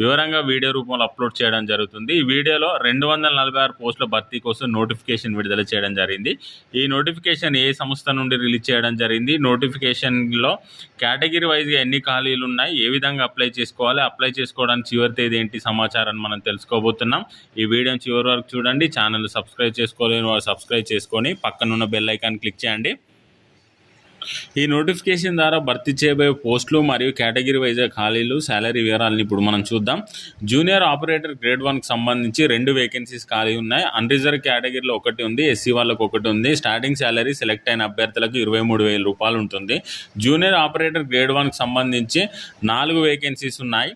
వివరంగా వీడియో రూపంలో అప్లోడ్ చేయడం జరుగుతుంది. ఈ వీడియోలో రెండు వందల నలభై ఆరు పోస్టుల భర్తీ కోసం నోటిఫికేషన్ విడుదల చేయడం జరిగింది. ఈ నోటిఫికేషన్ ఏ సంస్థ నుండి రిలీజ్ చేయడం జరిగింది? నోటిఫికేషన్లో కేటగిరీ వైజ్గా ఎన్ని ఖాళీలు ఉన్నాయి? ఏ విధంగా అప్లై చేసుకోవాలి? అప్లై చేసుకోవడానికి చివరి తేదీ ఏంటి సమాచారాన్ని మనం తెలుసుకోబోతున్నాం. ఈ వీడియోని చివరి వరకు చూడండి. ఛానల్ సబ్స్క్రైబ్ చేసుకోలేని వారు సబ్స్క్రైబ్ చేసుకొని పక్కనున్న బెల్ ఐకాన్ క్లిక్ చేయండి. ఈ నోటిఫికేషన్ ద్వారా భర్తీ చేయబోయే పోస్టులు మరియు కేటగిరీ వైజ్ ఖాళీలు శాలరీ వివరాలను ఇప్పుడు మనం చూద్దాం. జూనియర్ ఆపరేటర్ గ్రేడ్ వన్కి సంబంధించి రెండు వేకెన్సీస్ ఖాళీ ఉన్నాయి. అన్రిజర్వ్ కేటగిరీలో ఒకటి ఉంది ఎస్సీ వాళ్ళకు ఒకటి ఉంది. స్టార్టింగ్ శాలరీ సెలెక్ట్ అయిన అభ్యర్థులకు ఇరవై మూడు వేల రూపాయలు ఉంటుంది. జూనియర్ ఆపరేటర్ గ్రేడ్ వన్కి సంబంధించి నాలుగు వేకెన్సీస్ ఉన్నాయి.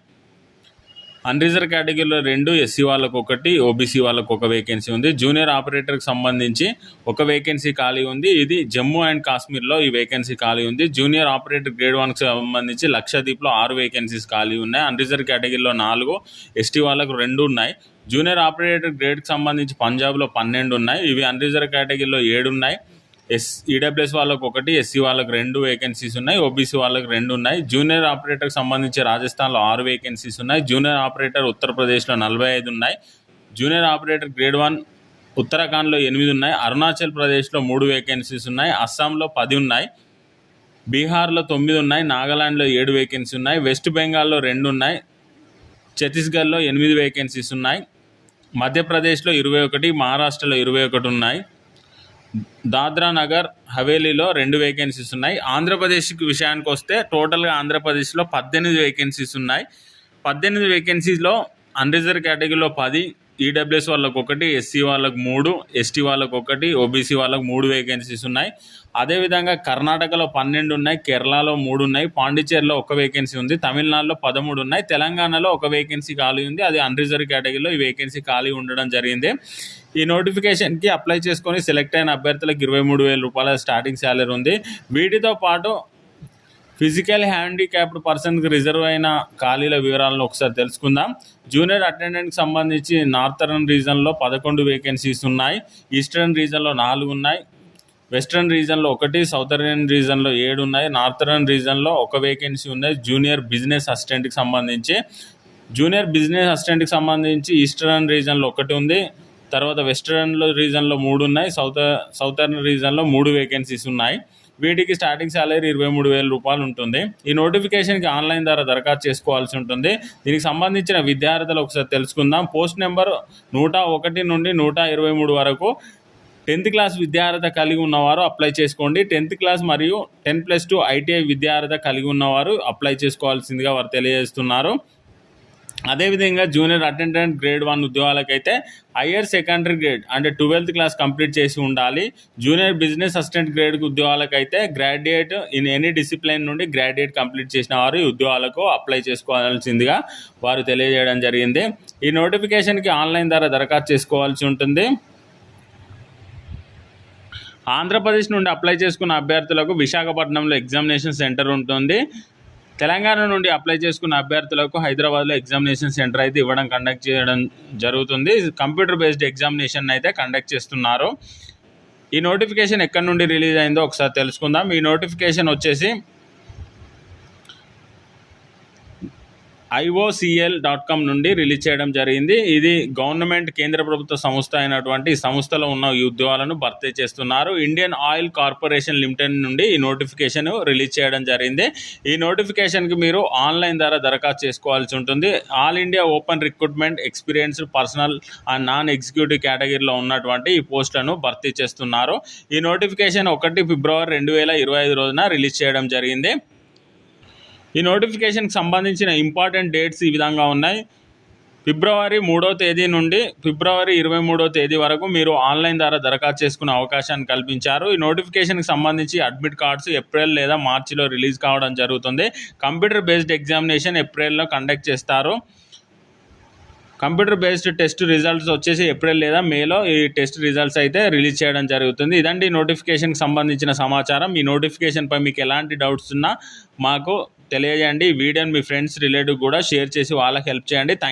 అన్రిజర్వ్ కేటగిరీలో రెండు ఎస్సీ వాళ్ళకు ఒకటి ఓబీసీ వాళ్ళకు ఒక వేకెన్సీ ఉంది. జూనియర్ ఆపరేటర్కి సంబంధించి ఒక వేకెన్సీ ఖాళీ ఉంది. ఇది జమ్మూ అండ్ కాశ్మీర్లో ఈ వేకెన్సీ ఖాళీ ఉంది. జూనియర్ ఆపరేటర్ గ్రేడ్ వన్కి సంబంధించి లక్షద్వీప్లో ఆరు వేకెన్సీస్ ఖాళీ ఉన్నాయి. అన్రిజర్వ్ కేటగిరీలో నాలుగు ఎస్టీ వాళ్ళకు రెండు ఉన్నాయి. జూనియర్ ఆపరేటర్ గ్రేడ్కి సంబంధించి పంజాబ్లో పన్నెండు ఉన్నాయి. ఇవి అన్రిజర్వ్ కేటగిరీలో ఏడు ఉన్నాయి. ఎస్ ఈడబ్ల్యూఎస్ వాళ్ళకు ఒకటి ఎస్సీ వాళ్ళకి రెండు వేకెన్సీస్ ఉన్నాయి ఓబీసీ వాళ్ళకి రెండు ఉన్నాయి. జూనియర్ ఆపరేటర్కి సంబంధించి రాజస్థాన్లో ఆరు వేకెన్సీస్ ఉన్నాయి. జూనియర్ ఆపరేటర్ ఉత్తరప్రదేశ్లో నలభై ఐదు ఉన్నాయి. జూనియర్ ఆపరేటర్ గ్రేడ్ వన్ ఉత్తరాఖండ్లో ఎనిమిది ఉన్నాయి. అరుణాచల్ ప్రదేశ్లో మూడు వేకెన్సీస్ ఉన్నాయి. అస్సాంలో పది ఉన్నాయి. బీహార్లో తొమ్మిది ఉన్నాయి. నాగాలాండ్లో ఏడు వేకెన్సీ ఉన్నాయి. వెస్ట్ బెంగాల్లో రెండు ఉన్నాయి. ఛత్తీస్గఢ్లో ఎనిమిది వేకెన్సీస్ ఉన్నాయి. మధ్యప్రదేశ్లో ఇరవై ఒకటి మహారాష్ట్రలో ఇరవై ఒకటి ఉన్నాయి. దాద్రా నగర్ హవేలీలో రెండు వేకెన్సీస్ ఉన్నాయి. ఆంధ్రప్రదేశ్కి విషయానికి వస్తే టోటల్గా ఆంధ్రప్రదేశ్లో పద్దెనిమిది వేకెన్సీస్ ఉన్నాయి. పద్దెనిమిది వేకెన్సీస్లో అన్రిజర్వ్ కేటగిరీలో పది ఈడబ్ల్యూఎస్ వాళ్ళకు ఒకటి ఎస్సీ వాళ్ళకు మూడు ఎస్టీ వాళ్ళకు ఒకటి ఓబీసీ వాళ్ళకు మూడు వేకెన్సీస్ ఉన్నాయి. అదేవిధంగా కర్ణాటకలో పన్నెండు ఉన్నాయి కేరళలో మూడు ఉన్నాయి పాండిచేరిలో ఒక వేకెన్సీ ఉంది తమిళనాడులో పదమూడు ఉన్నాయి తెలంగాణలో ఒక వేకెన్సీ ఖాళీ ఉంది. అది అన్రిజర్వ్ కేటగిరీలో ఈ వేకెన్సీ ఖాళీ ఉండడం జరిగింది. ఈ నోటిఫికేషన్కి అప్లై చేసుకొని సెలెక్ట్ అయిన అభ్యర్థులకు ఇరవై మూడు వేల రూపాయల స్టార్టింగ్ శాలరీ ఉంది. వీటితో పాటు ఫిజికల్ హ్యాండిక్యాప్డ్ పర్సన్కి రిజర్వ్ అయిన ఖాళీల వివరాలను ఒకసారి తెలుసుకుందాం. జూనియర్ అటెండెంట్కి సంబంధించి నార్థర్న్ రీజన్లో పదకొండు వేకెన్సీస్ ఉన్నాయి. ఈస్టర్న్ రీజన్లో నాలుగు ఉన్నాయి. వెస్ట్రన్ రీజన్లో ఒకటి సౌతర్న్ రీజన్లో ఏడు ఉన్నాయి. నార్థర్న్ రీజన్లో ఒక వేకెన్సీ ఉన్నాయి జూనియర్ బిజినెస్ అసిస్టెంట్కి సంబంధించి. జూనియర్ బిజినెస్ అసిస్టెంట్కి సంబంధించి ఈస్టర్న్ రీజన్లో ఒకటి ఉంది. తర్వాత వెస్ట్రన్ రీజన్లో మూడు ఉన్నాయి. సౌత సౌతర్న్ రీజన్లో మూడు వేకెన్సీస్ ఉన్నాయి. వీటికి స్టార్టింగ్ శాలరీ ఇరవై మూడు వేల రూపాయలు ఉంటుంది. ఈ నోటిఫికేషన్కి ఆన్లైన్ ద్వారా దరఖాస్తు చేసుకోవాల్సి ఉంటుంది. దీనికి సంబంధించిన విద్యార్థులు ఒకసారి తెలుసుకుందాం. పోస్ట్ నెంబర్ నూట ఒకటి నుండి నూట ఇరవై మూడు వరకు టెన్త్ క్లాస్ విద్యార్హత కలిగి ఉన్నవారు అప్లై చేసుకోండి. టెన్త్ క్లాస్ మరియు టెన్ ప్లస్ టూ ఐటీఐ విద్యార్హత కలిగి ఉన్నవారు అప్లై చేసుకోవాల్సిందిగా వారు తెలియజేస్తున్నారు. అదేవిధంగా జూనియర్ అటెండెంట్ గ్రేడ్ వన్ ఉద్యోగాలకైతే హయ్యర్ సెకండరీ గ్రేడ్ అంటే ట్వెల్త్ క్లాస్ కంప్లీట్ చేసి ఉండాలి. జూనియర్ బిజినెస్ అసిస్టెంట్ గ్రేడ్ ఉద్యోగాలకైతే గ్రాడ్యుయేట్ ఇన్ ఎనీ డిసిప్లిన్ నుండి గ్రాడ్యుయేట్ కంప్లీట్ చేసిన వారు ఈ ఉద్యోగాలకు అప్లై చేసుకోవాల్సిందిగా వారు తెలియజేయడం జరిగింది. ఈ నోటిఫికేషన్కి ఆన్లైన్ ద్వారా దరఖాస్తు చేసుకోవాల్సి ఉంటుంది. ఆంధ్రప్రదేశ్ నుండి అప్లై చేసుకున్న అభ్యర్థులకు విశాఖపట్నంలో ఎగ్జామినేషన్ సెంటర్ ఉంటుంది. తెలంగాణ నుండి అప్లై చేసుకున్న అభ్యర్థులకు హైదరాబాద్లో ఎగ్జామినేషన్ సెంటర్ అయితే ఇవ్వడం కండక్ట్ చేయడం జరుగుతుంది. కంప్యూటర్ బేస్డ్ ఎగ్జామినేషన్ అయితే కండక్ట్ చేస్తున్నారు. ఈ నోటిఫికేషన్ ఎక్కడి నుండి రిలీజ్ అయిందో ఒకసారి తెలుసుకుందాం. ఈ నోటిఫికేషన్ వచ్చేసి ఐఓసిఎల్ డాట్ కామ్ నుండి రిలీజ్ చేయడం జరిగింది. ఇది గవర్నమెంట్ కేంద్ర ప్రభుత్వ సంస్థ అయినటువంటి సంస్థలో ఉన్న ఈ ఉద్యోగాలను భర్తీ చేస్తున్నారు. ఇండియన్ ఆయిల్ కార్పొరేషన్ లిమిటెడ్ నుండి ఈ నోటిఫికేషన్ రిలీజ్ చేయడం జరిగింది. ఈ నోటిఫికేషన్కి మీరు ఆన్లైన్ ద్వారా దరఖాస్తు చేసుకోవాల్సి ఉంటుంది. All India open recruitment experienced personnel and non executive కేటగిరీలో ఉన్నటువంటి ఈ పోస్టులను భర్తీ చేస్తున్నారు. ఈ నోటిఫికేషన్ ఒకటి ఫిబ్రవరి రెండు వేల ఇరవై ఐదు రోజున రిలీజ్ చేయడం జరిగింది. ఈ నోటిఫికేషన్కి సంబంధించిన ఇంపార్టెంట్ డేట్స్ ఈ విధంగా ఉన్నాయి. ఫిబ్రవరి మూడో తేదీ నుండి ఫిబ్రవరి ఇరవై మూడో తేదీ వరకు మీరు ఆన్లైన్ ద్వారా దరఖాస్తు చేసుకునే అవకాశాన్ని కల్పించారు. ఈ నోటిఫికేషన్కి సంబంధించి అడ్మిట్ కార్డ్స్ ఏప్రిల్ లేదా మార్చిలో రిలీజ్ కావడం జరుగుతుంది. కంప్యూటర్ బేస్డ్ ఎగ్జామినేషన్ ఏప్రిల్లో కండక్ట్ చేస్తారు. కంప్యూటర్ బేస్డ్ టెస్ట్ రిజల్ట్స్ వచ్చేసి ఏప్రిల్ లేదా మేలో ఈ టెస్ట్ రిజల్ట్స్ అయితే రిలీజ్ చేయడం జరుగుతుంది. ఇదండి నోటిఫికేషన్కి సంబంధించిన సమాచారం. ఈ నోటిఫికేషన్పై మీకు ఎలాంటి డౌట్స్ ఉన్నా మాకు తెలియజేయండి. ఈ వీడియోని మీ ఫ్రెండ్స్ రిలేటివ్ కూడా షేర్ చేసి వాళ్ళకి హెల్ప్ చేయండి. థ్యాంక్